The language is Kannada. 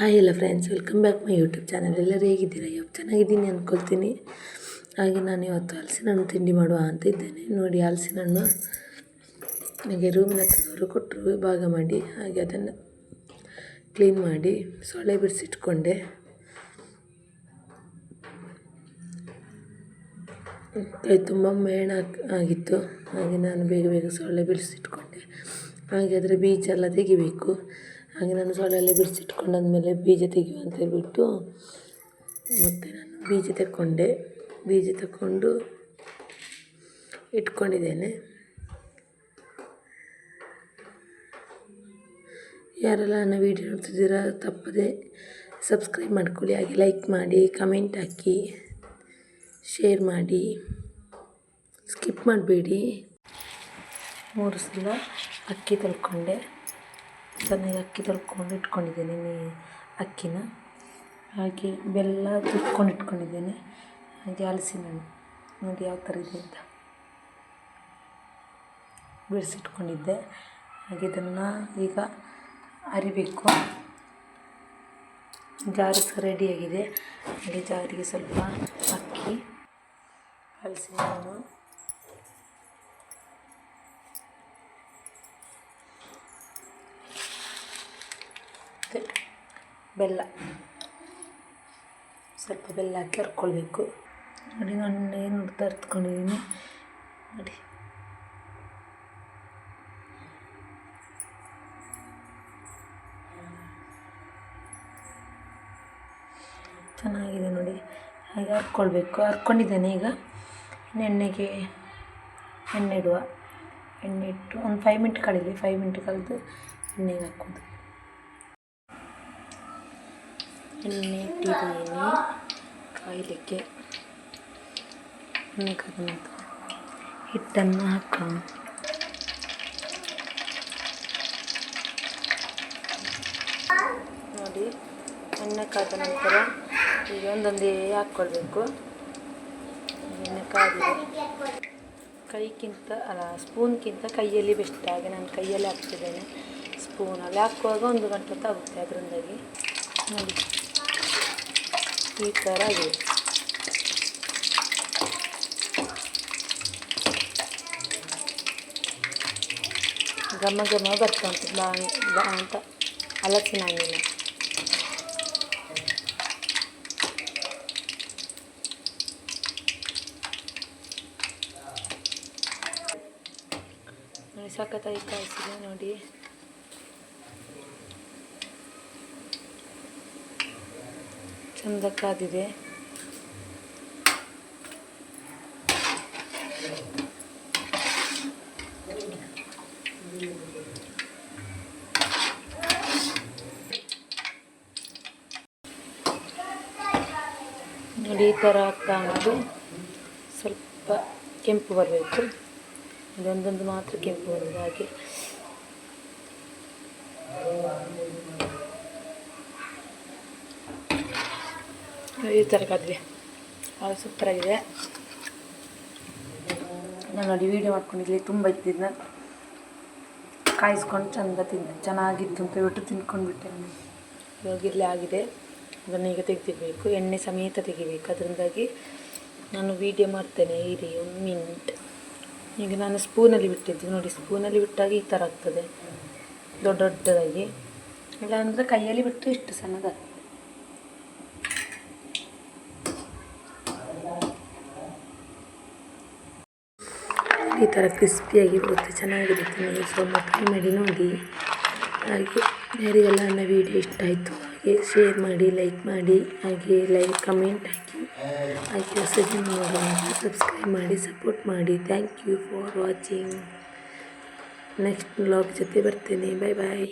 ಹಾಯ್ ಎಲ್ಲ friends welcome back my YouTube channel ಎಲ್ಲರೂ ಹೇಗಿದ್ದೀರಾ? ಇವತ್ತು ಚೆನ್ನಾಗಿದ್ದೀನಿ ಅಂದ್ಕೊಳ್ತೀನಿ ಹಾಗೆ ನಾನು ಇವತ್ತು ಹಲಸಿನ ಹಣ್ಣು ತಿಂಡಿ ಮಾಡುವ ಅಂತ ಇದ್ದೇನೆ. ನೋಡಿ ಹಲಸಿನ ಹಣ್ಣು ನನಗೆ ರೂಮಿನ ಹತ್ರದವರು ಕೊಟ್ಟರು. ಭಾಗ ಮಾಡಿ, ಹಾಗೆ ಅದನ್ನು ಕ್ಲೀನ್ ಮಾಡಿ, ಸೊಳ್ಳೆ ಬಿಡಿಸಿಟ್ಕೊಂಡೆ ಕೈ ತುಂಬ ಮೇಣ ಆಗಿತ್ತು. ಹಾಗೆ ನಾನು ಬೇಗ ಬೇಗ ಸೊಳ್ಳೆ ಬಿಡಿಸಿಟ್ಕೊಂಡೆ ಹಾಗೆ ಅದರ ಬೀಜ ಎಲ್ಲ ತೆಗಿಬೇಕು. ಹಾಗೆ ನಾನು ಸೊಳ್ಳೆ ಎಲ್ಲ ಬಿಡಿಸಿಟ್ಕೊಂಡಾದ್ಮೇಲೆ ಬೀಜ ತೆಗೆಯುವ ಅಂತ ಹೇಳಿಬಿಟ್ಟು ಮತ್ತು ನಾನು ಬೀಜ ತಗೊಂಡೆ ಬೀಜ ತಗೊಂಡು ಇಟ್ಕೊಂಡಿದ್ದೇನೆ. ಯಾರೆಲ್ಲ ನನ್ನ ವೀಡಿಯೋ ನೋಡ್ತಿದ್ದೀರಾ ತಪ್ಪದೆ ಸಬ್ಸ್ಕ್ರೈಬ್ ಮಾಡ್ಕೊಳ್ಳಿ, ಹಾಗೆ ಲೈಕ್ ಮಾಡಿ, ಕಮೆಂಟ್ ಹಾಕಿ, ಶೇರ್ ಮಾಡಿ. ಸ್ಕಿಪ್ ಮಾಡಬೇಡಿ. ಮೂರು ಸಲ ಅಕ್ಕಿ ತೊಳ್ಕೊಂಡೆ. ಚೆನ್ನಾಗಿ ಅಕ್ಕಿ ತೊಳ್ಕೊಂಡು ಇಟ್ಕೊಂಡಿದ್ದೀನಿ ಅಕ್ಕಿನ. ಹಾಗೆ ಬೆಲ್ಲ ತುರ್ಕೊಂಡು ಇಟ್ಕೊಂಡಿದ್ದೇನೆ. ಹಾಗೆ ಹಲಸಿನ ಹಣ್ಣು ನೋಡಿ ಯಾವ ಥರ ಇದೆ ಅಂತ ಬಿಡಿಸಿಟ್ಕೊಂಡಿದ್ದೆ. ಹಾಗೆ ಇದನ್ನು ಈಗ ಅರಿಬೇಕು. ಜಾರು ಸಹ ರೆಡಿಯಾಗಿದೆ ಹಾಗೆ ಜಾರಿಗೆ ಸ್ವಲ್ಪ ಅಕ್ಕಿ ಹಲಸಿನ ಹಣ್ಣು ಮತ್ತು ಬೆಲ್ಲ. ಸ್ವಲ್ಪ ಬೆಲ್ಲ ಹಾಕಿ ಹರ್ಕೊಳ್ಬೇಕು ನೋಡಿ, ನಾನು ಏನು ತರ್ತ್ಕೊಂಡಿದ್ದೀನಿ ನೋಡಿ. ಚೆನ್ನಾಗಿದೆ ನೋಡಿ. ಹಾಗೆ ಹರ್ಕೊಳ್ಬೇಕು ಹರ್ಕೊಂಡಿದ್ದೇನೆ ಈಗ. ಎಣ್ಣೆಗೆ ಎಣ್ಣೆ ಇಡುವ. ಎಣ್ಣೆ ಇಟ್ಟು ಒಂದು ಫೈವ್ ಮಿನಿಟ್ ಕಳೀಲಿ. ಫೈವ್ ಮಿನಿಟ್ ಕಳೆದು ಎಣ್ಣೆಗೆ ಹಾಕೋದು. ಎಣ್ಣೆ ಇಟ್ಟಿದ್ದೀನಿ ಕಾಯಲಿಕ್ಕೆ ಹಿಟ್ಟನ್ನು ಹಾಕೋಣ. ನೋಡಿ, ಎಣ್ಣೆ ಕಾದ ನಂತರ ಈಗ ಒಂದೊಂದೇ ಹಾಕ್ಕೊಳ್ಬೇಕು. ಎಣ್ಣೆ ಕಾದಿದೆ. ಕೈಗಿಂತ, ಅಲ್ಲ, ಸ್ಪೂನ್ಗಿಂತ ಕೈಯಲ್ಲಿ ಬೆಸ್ಟ್ ಹಾಗೆ ನಾನು ಕೈಯಲ್ಲಿ ಹಾಕ್ತಿದ್ದೇನೆ. ಸ್ಪೂನಲ್ಲಿ ಹಾಕುವಾಗ ಒಂದು ಗಂಟೆ ಹೊತ್ತು ಆಗುತ್ತೆ ಅದರಿಂದಾಗಿ. ನೋಡಿ. ಈ ಥರ ಇದೆ. ಘಮ ಘಮ ಬರ್ತಂತ ಬಾ ಅಂತ ಹಲಸಿನ ಹಣ್ಣಿನ. ಸಖತ್ತಾಗಿ ಕಾಯಿಸಿದೆ ನೋಡಿ. ಚಂದ ಕಾದಿದೆ ನೋಡಿ ಈ ಥರ ಆಗ್ತಾ ಸ್ವಲ್ಪ ಕೆಂಪು ಬರಬೇಕು. ಅದೊಂದೊಂದು ಮಾತ್ರ ಕೆಂಪು ಬರೋದು ಹಾಗೆ ಈ ಥರ ಕದ್ವಿ ಅದು ಸೂಪರಾಗಿದೆ ನಾನು ನೋಡಿ ವೀಡಿಯೋ ಮಾಡ್ಕೊಂಡಿದ್ದೀನಿ ತುಂಬ ಇತ್ತಿದ್ನ ಕಾಯಿಸ್ಕೊಂಡು ಚಂದ ತಿಂದೆ ಚೆನ್ನಾಗಿತ್ತು ಅಂತ ಹೇಳ್ಬಿಟ್ಟು ತಿನ್ಕೊಂಡ್ಬಿಟ್ಟೆ ಇವಾಗ ಇಲ್ಲಿ ಆಗಿದೆ. ಅದನ್ನು ಈಗ ತೆಗೆದಿರಬೇಕು ಎಣ್ಣೆ ಸಮೇತ ತೆಗಿಬೇಕು. ಅದರಿಂದಾಗಿ ನಾನು ವೀಡಿಯೋ ಮಾಡ್ತೇನೆ ಇರಿ ಒಂದು ಮಿನಿಟ್ ಈಗ ನಾನು ಸ್ಪೂನಲ್ಲಿ ಬಿಟ್ಟಿದ್ದು. ನೋಡಿ ಸ್ಪೂನಲ್ಲಿ ಬಿಟ್ಟಾಗ ಈ ಥರ ಆಗ್ತದೆ. ದೊಡ್ಡ ದೊಡ್ಡದಾಗಿ. ಇಲ್ಲಾಂದರೆ ಕೈಯಲ್ಲಿ ಬಿಟ್ಟು ಇಷ್ಟು ಸಣ್ಣದಾಗ್ತದೆ. ಈ ಥರ ಕ್ರಿಸ್ಪಿಯಾಗಿರುತ್ತೆ, ಚೆನ್ನಾಗಿರುತ್ತೆ ನೀವು ಸ್ವಲ್ಪ ಟ್ರೈ ಮಾಡಿ ನೋಡಿ. ಹಾಗೆ ಯಾರಿಗೆಲ್ಲ ನನ್ನ ವೀಡಿಯೋ ಇಷ್ಟ ಆಯಿತು. ಹಾಗೆ ಶೇರ್ ಮಾಡಿ ಲೈಕ್ ಮಾಡಿ, ಹಾಗೆ ಲೈಕ್ ಕಮೆಂಟ್ ಹಾಕಿ. ಹಾಗೆ ಹೊಸ ಮಾಡಿ ಸಬ್ಸ್ಕ್ರೈಬ್ ಮಾಡಿ ಸಪೋರ್ಟ್ ಮಾಡಿ. Thank you for watching next blog ಜೊತೆ ಬರ್ತೇನೆ. ಬಾಯ್ ಬಾಯ್